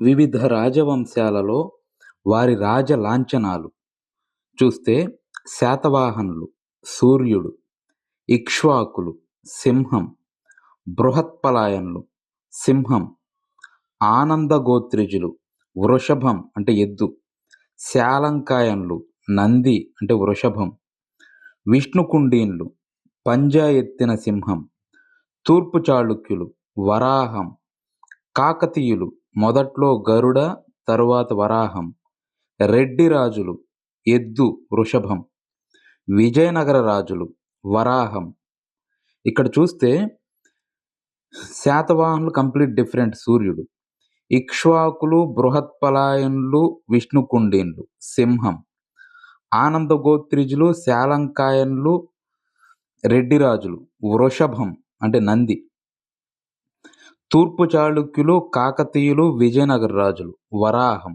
వివిధ రాజవంశాలలో వారి రాజ లాంఛనాలు. చూస్తే శాతవాహనులు సూర్యుడు ఇక్ష్వాకులు సింహం బృహత్పలాయనులు సింహం ఆనందగోత్రిజులు వృషభం అంటే ఎద్దు శాలంకాయన్లు నంది అంటే వృషభం విష్ణుకుండీన్లు పంజా ఎత్తిన సింహం తూర్పు చాళుక్యులు వరాహం కాకతీయులు మొదట్లో గరుడ తరువాత వరాహం. రెడ్డి రాజులు ఎద్దు వృషభం. విజయనగర రాజులు వరాహం. ఇక్కడ చూస్తే శాతవాహనులు కంప్లీట్ డిఫరెంట్ సూర్యుడు. ఇక్ష్వాకులు బృహత్పలాయనులు విష్ణుకుండీన్లు సింహం. ఆనందగోత్రిజులు శాలంకాయన్లు రెడ్డిరాజులు వృషభం అంటే నంది. తూర్పు చాళుక్యులు కాకతీయులు విజయనగర రాజులు వరాహం.